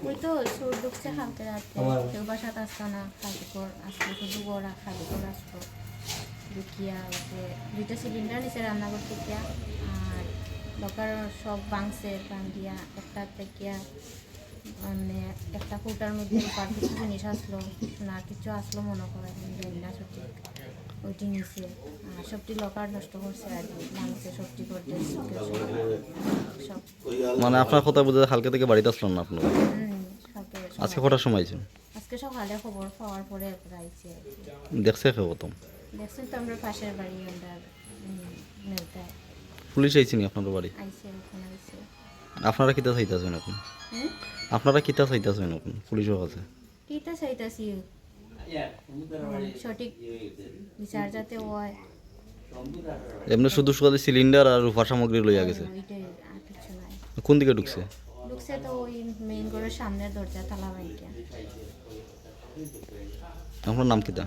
ওই তো সুর ঢুকছে কালকে রাতে। কেউ বাসাত আসতো না কালকে পর আসতো শুধু ওরা খালি করে আসতো ঢুকিয়া ওই দুইটা সিলিন্ডার নিচে রান্না করতে গিয়া আর লোকার সব বাংছে বাঙ্গিয়া একটা থেকে মানে একটা ফুটার মধ্যে রূপার কিছু জিনিস আসলো না কিছু আসলো মনে করে জানি না সত্যি। ওইটি আর সবটি লকার নষ্ট করছে আর ভাঙছে সবটি করতে মানে আপনার কথা বুঝে হালকা থেকে বাড়িতে আসলো না আপনার? আজকে কটার সময় ছিল আজকে সকালে খবর পাওয়ার পরে আইছে দেখছে কেউ প্রথম? দেখছেন তো আমরা পাশের বাড়ি আমরা নেতায় পুলিশ আইসিনি আপনার বাড়ি? আইছে। আপনারা কিতা চাইতেছেন এখন? হুম? আপনারা কিতা চাইতেছেন এখন? পুলিশের কাছে? কিটা চাইতাছি? সঠিক বিচার যাতে হয়। এমনি শুধু শুধু সিলিন্ডার আর রূপার সামগ্রী লইয়া গেছে। কোন দিকে ঢুকছে? ঢুকছে তো ওই মেইন ঘরের সামনের দরজা তালা বাইকা আপনার নাম কিতা?